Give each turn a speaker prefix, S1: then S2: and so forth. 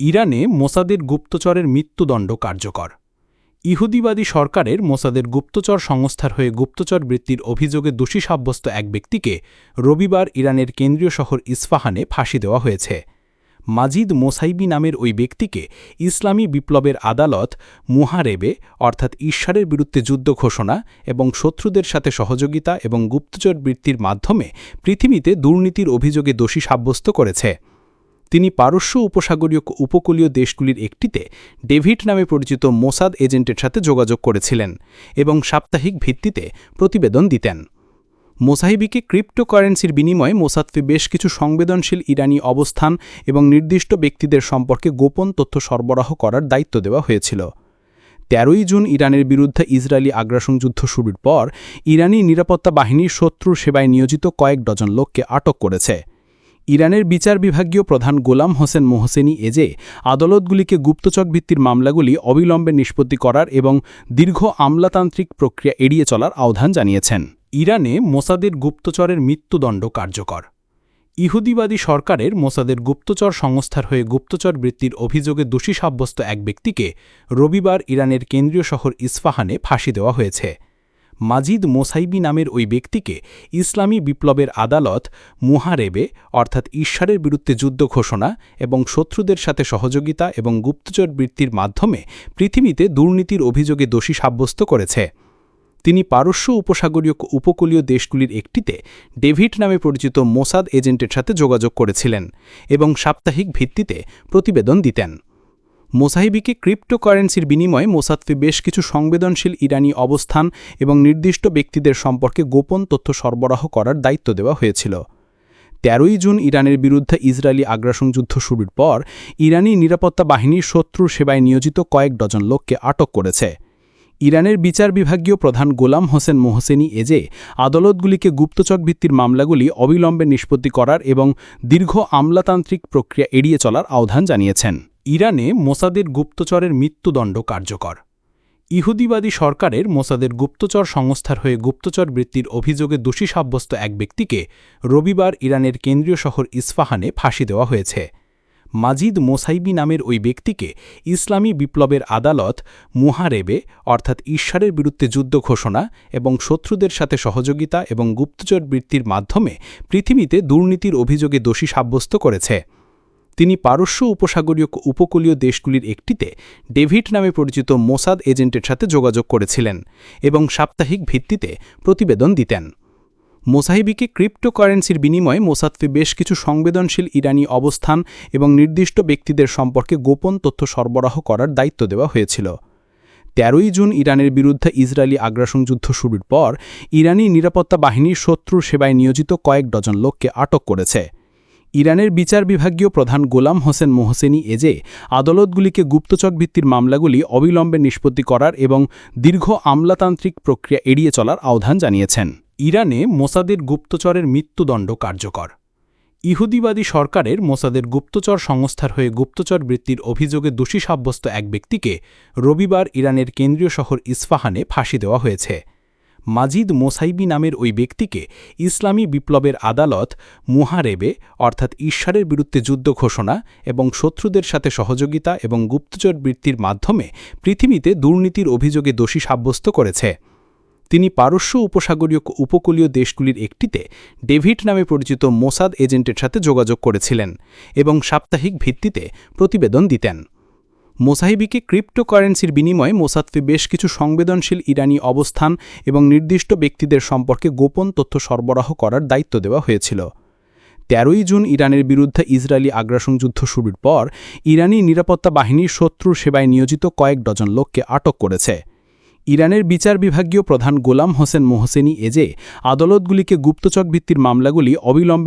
S1: ইরানে মোসাদের গুপ্তচরের মৃত্যুদণ্ড কার্যকর। ইহুদিবাদী সরকারের মোসাদের গুপ্তচর সংস্থার হয়ে গুপ্তচর বৃত্তির অভিযোগে দোষী সাব্যস্ত এক ব্যক্তিকে রবিবার ইরানের কেন্দ্রীয় শহর ইস্ফাহানে ফাঁসি দেওয়া হয়েছে। মাজিদ মোসাইবি নামের ওই ব্যক্তিকে ইসলামী বিপ্লবের আদালত মুহারেবে, অর্থাৎ ঈশ্বরের বিরুদ্ধে যুদ্ধ ঘোষণা এবং শত্রুদের সাথে সহযোগিতা এবং গুপ্তচর বৃত্তির মাধ্যমে পৃথিবীতে দুর্নীতির অভিযোগে দোষী সাব্যস্ত করেছে। তিনি পারস্য উপসাগরীয় উপকূলীয় দেশগুলির একটিতে ডেভিড নামে পরিচিত মোসাদ এজেন্টের সাথে যোগাযোগ করেছিলেন এবং সাপ্তাহিক ভিত্তিতে প্রতিবেদন দিতেন। মোসাহিবিকে ক্রিপ্টোকারেন্সির বিনিময়ে মোসাদফি বেশ কিছু সংবেদনশীল ইরানি অবস্থান এবং নির্দিষ্ট ব্যক্তিদের সম্পর্কে গোপন তথ্য সরবরাহ করার দায়িত্ব দেওয়া হয়েছিল। তেরোই জুন ইরানের বিরুদ্ধে ইসরায়েলি আগ্রাসন যুদ্ধ শুরুর পর ইরানি নিরাপত্তা বাহিনীর শত্রুর সেবায় নিয়োজিত কয়েক ডজন লোককে আটক করেছে। ইরানের বিচার বিভাগীয় প্রধান গোলাম হোসেন মোহসেনি এজে আদালতগুলিকে গুপ্তচক ভিত্তির মামলাগুলি অবিলম্বে নিষ্পত্তি করার এবং দীর্ঘ আমলাতান্ত্রিক প্রক্রিয়া এড়িয়ে চলার আহ্বান জানিয়েছেন। ইরানে মোসাদের গুপ্তচরের মৃত্যুদণ্ড কার্যকর। ইহুদিবাদী সরকারের মোসাদের গুপ্তচর সংস্থার হয়ে গুপ্তচর বৃত্তির অভিযোগে দোষী সাব্যস্ত এক ব্যক্তিকে রবিবার ইরানের কেন্দ্রীয় শহর ইস্ফাহানে ফাঁসি দেওয়া হয়েছে। মাজিদ মোসাইবি নামের ওই ব্যক্তিকে ইসলামী বিপ্লবের আদালত মুহারেবে, অর্থাৎ ঈশ্বরের বিরুদ্ধে যুদ্ধ ঘোষণা এবং শত্রুদের সাথে সহযোগিতা এবং গুপ্তচর বৃত্তির মাধ্যমে পৃথিবীতে দুর্নীতির অভিযোগে দোষী সাব্যস্ত করেছে। তিনি পারস্য উপসাগরীয় উপকূলীয় দেশগুলির একটিতে ডেভিড নামে পরিচিত মোসাদ এজেন্টের সাথে যোগাযোগ করেছিলেন এবং সাপ্তাহিক ভিত্তিতে প্রতিবেদন দিতেন। মোসাহিবিকে ক্রিপ্টোকারেন্সির বিনিময়ে মোসাদফি বেশ কিছু সংবেদনশীল ইরানি অবস্থান এবং নির্দিষ্ট ব্যক্তিদের সম্পর্কে গোপন তথ্য সরবরাহ করার দায়িত্ব দেওয়া হয়েছিল। তেরোই জুন ইরানের বিরুদ্ধে ইসরায়েলি আগ্রাসন যুদ্ধ শুরুর পর ইরানি নিরাপত্তা বাহিনীর শত্রুর সেবায় নিয়োজিত কয়েক ডজন লোককে আটক করেছে। ইরানের বিচার বিভাগীয় প্রধান গোলাম হোসেন মোহসেনি এজে আদালতগুলিকে গুপ্তচক ভিত্তির মামলাগুলি অবিলম্বে নিষ্পত্তি করার এবং দীর্ঘ আমলাতান্ত্রিক প্রক্রিয়া এড়িয়ে চলার আহ্বান জানিয়েছেন। ইরানে মোসাদের গুপ্তচরের মৃত্যুদণ্ড কার্যকর। ইহুদিবাদী সরকারের মোসাদের গুপ্তচর সংস্থার হয়ে গুপ্তচর বৃত্তির অভিযোগে দোষী সাব্যস্ত এক ব্যক্তিকে রবিবার ইরানের কেন্দ্রীয় শহর ইস্ফাহানে ফাঁসি দেওয়া হয়েছে। মাজিদ মোসাইবি নামের ওই ব্যক্তিকে ইসলামী বিপ্লবের আদালত মুহারেবে, অর্থাৎ ঈশ্বরের বিরুদ্ধে যুদ্ধ ঘোষণা এবং শত্রুদের সাথে সহযোগিতা এবং গুপ্তচর বৃত্তির মাধ্যমে পৃথিবীতে দুর্নীতির অভিযোগে দোষী সাব্যস্ত করেছে। তিনি পারস্য উপসাগরীয় উপকূলীয় দেশগুলির একটিতে ডেভিড নামে পরিচিত মোসাদ এজেন্টের সাথে যোগাযোগ করেছিলেন এবং সাপ্তাহিক ভিত্তিতে প্রতিবেদন দিতেন। মোসাহিবিকে ক্রিপ্টোকারেন্সির বিনিময়ে মোসাদফি বেশ কিছু সংবেদনশীল ইরানি অবস্থান এবং নির্দিষ্ট ব্যক্তিদের সম্পর্কে গোপন তথ্য সরবরাহ করার দায়িত্ব দেওয়া হয়েছিল। তেরোই জুন ইরানের বিরুদ্ধে ইসরায়েলি আগ্রাসন যুদ্ধ শুরুর পর ইরানি নিরাপত্তা বাহিনীর শত্রুর সেবায় নিয়োজিত কয়েক ডজন লোককে আটক করেছে। ইরানের বিচার বিভাগীয় প্রধান গোলাম হোসেন মোহসেনি এজে আদালতগুলিকে গুপ্তচক ভিত্তির মামলাগুলি অবিলম্বে নিষ্পত্তি করার এবং দীর্ঘ আমলাতান্ত্রিক প্রক্রিয়া এড়িয়ে চলার আহ্বান জানিয়েছেন। ইরানে মোসাদের গুপ্তচরের মৃত্যুদণ্ড কার্যকর। ইহুদিবাদী সরকারের মোসাদের গুপ্তচর সংস্থার হয়ে গুপ্তচর বৃত্তির অভিযোগে দোষী সাব্যস্ত এক ব্যক্তিকে রবিবার ইরানের কেন্দ্রীয় শহর ইস্ফাহানে ফাঁসি দেওয়া হয়েছে। মাজিদ মোসাইবি নামের ওই ব্যক্তিকে ইসলামী বিপ্লবের আদালত মুহারেবে, অর্থাৎ ঈশ্বরের বিরুদ্ধে যুদ্ধ ঘোষণা এবং শত্রুদের সাথে সহযোগিতা এবং গুপ্তচর বৃত্তির মাধ্যমে পৃথিবীতে দুর্নীতির অভিযোগে দোষী সাব্যস্ত করেছে। তিনি পারস্য উপসাগরীয় উপকূলীয় দেশগুলির একটিতে ডেভিড নামে পরিচিত মোসাদ এজেন্টের সাথে যোগাযোগ করেছিলেন এবং সাপ্তাহিক ভিত্তিতে প্রতিবেদন দিতেন। মোসাহিবিকে ক্রিপ্টোকারেন্সির বিনিময়ে মোসাদফি বেশ কিছু সংবেদনশীল ইরানি অবস্থান এবং নির্দিষ্ট ব্যক্তিদের সম্পর্কে গোপন তথ্য সরবরাহ করার দায়িত্ব দেওয়া হয়েছিল। তেরোই জুন ইরানের বিরুদ্ধে ইসরায়েলি আগ্রাসন যুদ্ধ শুরুর পর ইরানি নিরাপত্তা বাহিনীর শত্রুর সেবায় নিয়োজিত কয়েক ডজন লোককে আটক করেছে। ইরানের বিচার বিভাগীয় প্রধান গোলাম হোসেন মোহসেনি এজে আদালতগুলিকে গুপ্তচক ভিত্তির মামলাগুলি অবিলম্বে